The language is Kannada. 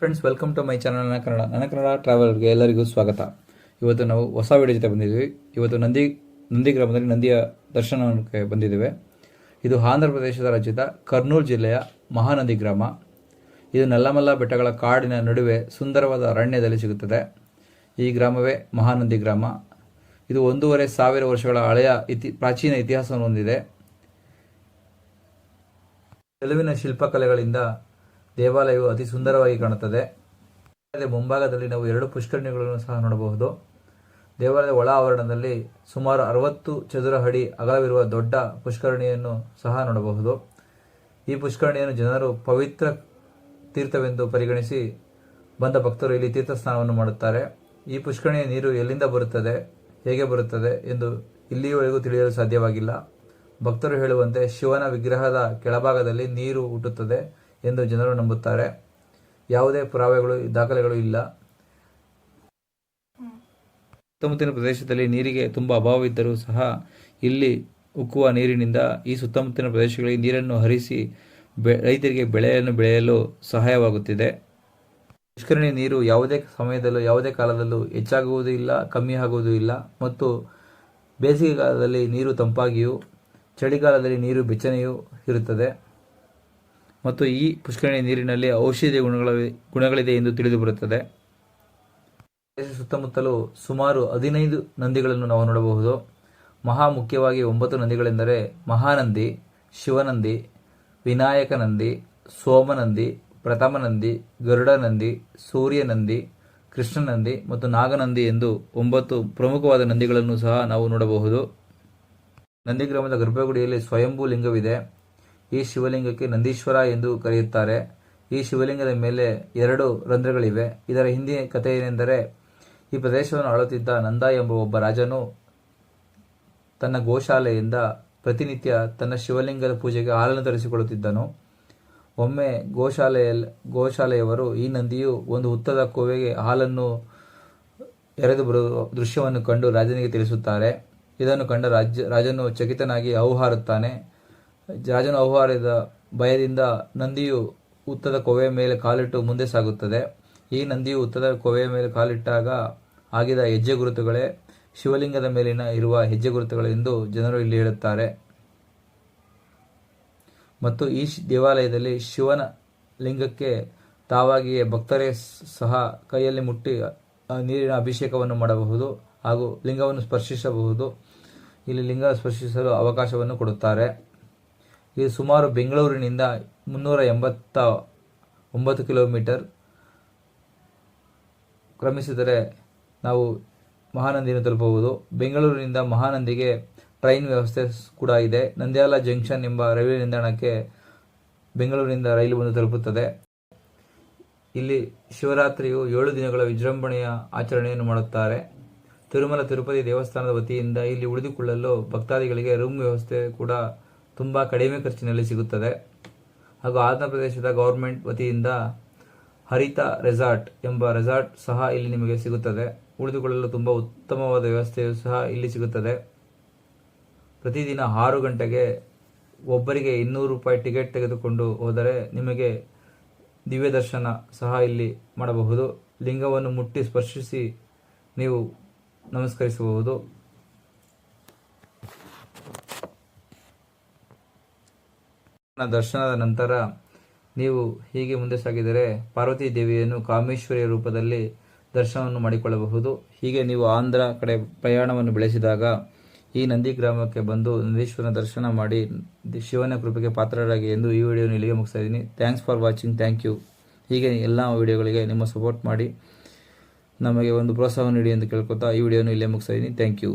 Friends welcome to my channel ನನ್ನ ಕನ್ನಡ ನನ್ನ ಕನ್ನಡ ಟ್ರಾವೆಲರ್ಗೆ ಎಲ್ಲರಿಗೂ ಸ್ವಾಗತ. ಇವತ್ತು ನಾವು ಹೊಸ ವಿಡಿಯೋ ಜೊತೆ ಬಂದಿದ್ದೀವಿ. ಇವತ್ತು ನಂದಿ ನಂದಿ ಗ್ರಾಮದಲ್ಲಿ ನಂದಿಯ ದರ್ಶನಕ್ಕೆ ಬಂದಿದ್ದೇವೆ. ಇದು ಆಂಧ್ರ ಪ್ರದೇಶದ ರಾಜ್ಯದ ಕರ್ನೂಲು ಜಿಲ್ಲೆಯ ಮಹಾನದಿ ಗ್ರಾಮ. ಇದು ನಲ್ಲಮಲ್ಲ ಬೆಟ್ಟಗಳ ಕಾಡಿನ ನಡುವೆ ಸುಂದರವಾದ ಅರಣ್ಯದಲ್ಲಿ ಸಿಗುತ್ತದೆ. ಈ ಗ್ರಾಮವೇ ಮಹಾನಂದಿ ಗ್ರಾಮ. ಇದು ಒಂದೂವರೆ ಸಾವಿರ ವರ್ಷಗಳ ಹಳೆಯ ಇತಿ, ಪ್ರಾಚೀನ ಇತಿಹಾಸವನ್ನು ಹೊಂದಿದೆ. ತೆಲುವಿನ ಶಿಲ್ಪಕಲೆಗಳಿಂದ ದೇವಾಲಯವು ಅತಿ ಸುಂದರವಾಗಿ ಕಾಣುತ್ತದೆ. ಮುಂಭಾಗದಲ್ಲಿ ನಾವು ಎರಡು ಪುಷ್ಕರಣಿಗಳನ್ನು ಸಹ ನೋಡಬಹುದು. ದೇವಾಲಯದ ಒಳ ಆವರಣದಲ್ಲಿ ಸುಮಾರು ಅರವತ್ತು ಚದುರ ಅಡಿ ಅಗಲವಿರುವ ದೊಡ್ಡ ಪುಷ್ಕರಣಿಯನ್ನು ಸಹ ನೋಡಬಹುದು. ಈ ಪುಷ್ಕರಣಿಯನ್ನು ಜನರು ಪವಿತ್ರ ತೀರ್ಥವೆಂದು ಪರಿಗಣಿಸಿ ಬಂದ ಭಕ್ತರು ಇಲ್ಲಿ ತೀರ್ಥ ಸ್ನಾನವನ್ನು ಮಾಡುತ್ತಾರೆ. ಈ ಪುಷ್ಕರಣಿಯ ನೀರು ಎಲ್ಲಿಂದ ಬರುತ್ತದೆ, ಹೇಗೆ ಬರುತ್ತದೆ ಎಂದು ಇಲ್ಲಿಯವರೆಗೂ ತಿಳಿಯಲು ಸಾಧ್ಯವಾಗಿಲ್ಲ. ಭಕ್ತರು ಹೇಳುವಂತೆ ಶಿವನ ವಿಗ್ರಹದ ಕೆಳಭಾಗದಲ್ಲಿ ನೀರು ಹುಟ್ಟುತ್ತದೆ. ಎಂದು ಜನರು ನಂಬುತ್ತಾರೆ. ಯಾವುದೇ ಪುರಾವೆಗಳು, ದಾಖಲೆಗಳು ಇಲ್ಲ. ಸುತ್ತಮುತ್ತಲಿನ ಪ್ರದೇಶದಲ್ಲಿ ನೀರಿಗೆ ತುಂಬ ಅಭಾವವಿದ್ದರೂ ಸಹ ಇಲ್ಲಿ ಉಕ್ಕುವ ನೀರಿನಿಂದ ಈ ಸುತ್ತಮುತ್ತಲಿನ ಪ್ರದೇಶಗಳಿಗೆ ನೀರನ್ನು ಹರಿಸಿ ಬೆ, ರೈತರಿಗೆ ಬೆಳೆಯನ್ನು ಬೆಳೆಯಲು ಸಹಾಯವಾಗುತ್ತಿದೆ. ಪುಷ್ಕರಣಿ ನೀರು ಯಾವುದೇ ಸಮಯದಲ್ಲೂ, ಯಾವುದೇ ಕಾಲದಲ್ಲೂ ಹೆಚ್ಚಾಗುವುದೂ ಇಲ್ಲ, ಕಮ್ಮಿ ಆಗುವುದೂ ಇಲ್ಲ. ಮತ್ತು ಬೇಸಿಗೆ ಕಾಲದಲ್ಲಿ ನೀರು ತಂಪಾಗಿಯೂ, ಚಳಿಗಾಲದಲ್ಲಿ ನೀರು ಬೆಚ್ಚನೆಯೂ ಇರುತ್ತದೆ. ಮತ್ತು ಈ ಪುಷ್ಕರಣಿ ನೀರಿನಲ್ಲಿ ಔಷಧೀಯ ಗುಣಗಳ ಗುಣಗಳಿದೆ ಎಂದು ತಿಳಿದು ಬರುತ್ತದೆ. ದೇಶ ಸುತ್ತಮುತ್ತಲೂ ಸುಮಾರು ಹದಿನೈದು ನಂದಿಗಳನ್ನು ನಾವು ನೋಡಬಹುದು. ಮಹಾ ಮುಖ್ಯವಾಗಿ ಒಂಬತ್ತು ನಂದಿಗಳೆಂದರೆ ಮಹಾನಂದಿ, ಶಿವನಂದಿ ವಿನಾಯಕ ನಂದಿ ಸೋಮನಂದಿ ಪ್ರಥಮ ನಂದಿ ಗರುಡ ನಂದಿ ಸೂರ್ಯ ನಂದಿ ಕೃಷ್ಣನಂದಿ ಮತ್ತು ನಾಗನಂದಿ ಎಂದು ಒಂಬತ್ತು ಪ್ರಮುಖವಾದ ನಂದಿಗಳನ್ನು ಸಹ ನಾವು ನೋಡಬಹುದು. ನಂದಿಗ್ರಾಮದ ಗರ್ಭಗುಡಿಯಲ್ಲಿ ಸ್ವಯಂಭೂ ಲಿಂಗವಿದೆ. ಈ ಶಿವಲಿಂಗಕ್ಕೆ ನಂದೀಶ್ವರ ಎಂದು ಕರೆಯುತ್ತಾರೆ. ಈ ಶಿವಲಿಂಗದ ಮೇಲೆ ಎರಡು ರಂಧ್ರಗಳಿವೆ. ಇದರ ಹಿಂದಿನ ಕಥೆ ಏನೆಂದರೆ ಈ ಪ್ರದೇಶವನ್ನು ಆಳುತ್ತಿದ್ದ ನಂದ ಎಂಬ ಒಬ್ಬ ರಾಜನು ತನ್ನ ಗೋಶಾಲೆಯಿಂದ ಪ್ರತಿನಿತ್ಯ ತನ್ನ ಶಿವಲಿಂಗದ ಪೂಜೆಗೆ ಹಾಲನ್ನು ತರಿಸಿಕೊಳ್ಳುತ್ತಿದ್ದನು ಒಮ್ಮೆ ಗೋಶಾಲೆಯಲ್ಲಿ ಗೋಶಾಲೆಯವರು ಈ ನಂದಿಯು ಒಂದು ಹುತ್ತದ ಕೋವೆಗೆ ಹಾಲನ್ನು ಎರೆದು ಬರುವ ದೃಶ್ಯವನ್ನು ಕಂಡು ರಾಜನಿಗೆ ತಿಳಿಸುತ್ತಾರೆ. ಇದನ್ನು ಕಂಡ ರಾಜ, ರಾಜನು ಚಕಿತನಾಗಿ ಔಹಾರುತ್ತಾನೆ ರಾಜನು ಆಹ್ವಾರದ ಭಯದಿಂದ ನಂದಿಯು ಉತ್ತದ ಕೊವೆಯ ಮೇಲೆ ಕಾಲಿಟ್ಟು ಮುಂದೆ ಸಾಗುತ್ತದೆ. ಈ ನಂದಿಯು ಉತ್ತದ ಕೊವೆಯ ಮೇಲೆ ಕಾಲಿಟ್ಟಾಗ ಆಗಿದ ಹೆಜ್ಜೆ ಗುರುತುಗಳೇ ಶಿವಲಿಂಗದ ಮೇಲಿನ ಇರುವ ಹೆಜ್ಜೆ ಗುರುತುಗಳೆಂದು ಜನರು ಇಲ್ಲಿ ಹೇಳುತ್ತಾರೆ. ಮತ್ತು ಈ ದೇವಾಲಯದಲ್ಲಿ ಶಿವನ ಲಿಂಗಕ್ಕೆ ತಾವಾಗಿಯೇ ಭಕ್ತರೇ ಸಹ ಕೈಯಲ್ಲಿ ಮುಟ್ಟಿ ನೀರಿನ ಅಭಿಷೇಕವನ್ನು ಮಾಡಬಹುದು ಹಾಗೂ ಲಿಂಗವನ್ನು ಸ್ಪರ್ಶಿಸಬಹುದು. ಇಲ್ಲಿ ಲಿಂಗ ಸ್ಪರ್ಶಿಸಲು ಅವಕಾಶವನ್ನು ಕೊಡುತ್ತಾರೆ. ಇದು ಸುಮಾರು ಬೆಂಗಳೂರಿನಿಂದ ಮುನ್ನೂರ ಎಂಬತ್ತ ಒಂಬತ್ತು ಕಿಲೋಮೀಟರ್. ಕ್ರಮಿಸಿದರೆ ನಾವು ಮಹಾನಂದಿಯನ್ನು ತಲುಪಬಹುದು. ಬೆಂಗಳೂರಿನಿಂದ ಮಹಾನಂದಿಗೆ ಟ್ರೈನ್ ವ್ಯವಸ್ಥೆ ಕೂಡ ಇದೆ. ನಂದ್ಯಾಲ ಜಂಕ್ಷನ್ ಎಂಬ ರೈಲ್ವೆ ನಿಲ್ದಾಣಕ್ಕೆ ಬೆಂಗಳೂರಿನಿಂದ ರೈಲು ಬಂದು ತಲುಪುತ್ತದೆ. ಇಲ್ಲಿ ಶಿವರಾತ್ರಿಯು ಏಳು ದಿನಗಳ ವಿಜೃಂಭಣೆಯ ಆಚರಣೆಯನ್ನು ಮಾಡುತ್ತಾರೆ. ತಿರುಮಲ ತಿರುಪತಿ ದೇವಸ್ಥಾನದ ವತಿಯಿಂದ ಇಲ್ಲಿ ಉಳಿದುಕೊಳ್ಳಲು ಭಕ್ತಾದಿಗಳಿಗೆ ರೂಮ್ ವ್ಯವಸ್ಥೆ ಕೂಡ ತುಂಬ ಕಡಿಮೆ ಖರ್ಚಿನಲ್ಲಿ ಸಿಗುತ್ತದೆ. ಹಾಗೂ ಆಂಧ್ರ ಪ್ರದೇಶದ ಗೌರ್ಮೆಂಟ್ ವತಿಯಿಂದ ಹರಿತ ರೆಸಾರ್ಟ್ ಎಂಬ ರೆಸಾರ್ಟ್ ಸಹ ಇಲ್ಲಿ ನಿಮಗೆ ಸಿಗುತ್ತದೆ. ಉಳಿದುಕೊಳ್ಳಲು ತುಂಬ ಉತ್ತಮವಾದ ವ್ಯವಸ್ಥೆಯು ಸಹ ಇಲ್ಲಿ ಸಿಗುತ್ತದೆ. ಪ್ರತಿದಿನ ಆರು ಗಂಟೆಗೆ ಒಬ್ಬರಿಗೆ ಇನ್ನೂರು ರೂಪಾಯಿ ಟಿಕೆಟ್ ತೆಗೆದುಕೊಂಡು ಹೋದರೆ ನಿಮಗೆ ದಿವ್ಯ ದರ್ಶನ ಸಹ ಇಲ್ಲಿ ಮಾಡಬಹುದು. ಲಿಂಗವನ್ನು ಮುಟ್ಟಿ ಸ್ಪರ್ಶಿಸಿ ನೀವು ನಮಸ್ಕರಿಸಬಹುದು. ದರ್ಶನದ ನಂತರ ನೀವು ಹೀಗೆ ಮುಂದೆ ಸಾಗಿದರೆ ಪಾರ್ವತಿ ದೇವಿಯನ್ನು ಕಾಮೇಶ್ವರಿಯ ರೂಪದಲ್ಲಿ ದರ್ಶನವನ್ನು ಮಾಡಿಕೊಳ್ಳಬಹುದು. ಹೀಗೆ ನೀವು ಆಂಧ್ರ ಕಡೆ ಪ್ರಯಾಣವನ್ನು ಬೆಳೆಸಿದಾಗ ಈ ನಂದಿ ಗ್ರಾಮಕ್ಕೆ ಬಂದು ನಂದೀಶ್ವರನ ದರ್ಶನ ಮಾಡಿ ಶಿವನ ಕೃಪೆಗೆ ಪಾತ್ರರಾಗಿ ಎಂದು ಈ ವಿಡಿಯೋನ ಇಲ್ಲಿಗೆ ಮುಗಿಸ್ತಾ ಇದ್ದೀನಿ. Thanks for watching thank you ಹೀಗೆ ಎಲ್ಲ ವಿಡಿಯೋಗಳಿಗೆ ನಿಮ್ಮ ಸಪೋರ್ಟ್ ಮಾಡಿ ನಮಗೆ ಒಂದು ಪ್ರೋತ್ಸಾಹ ನೀಡಿ ಎಂದು ಕೇಳ್ಕೊತಾ ಈ ವಿಡಿಯೋನ ಇಲ್ಲೇ ಮುಗಿಸ್ತಾ ಇದ್ದೀನಿ. Thank you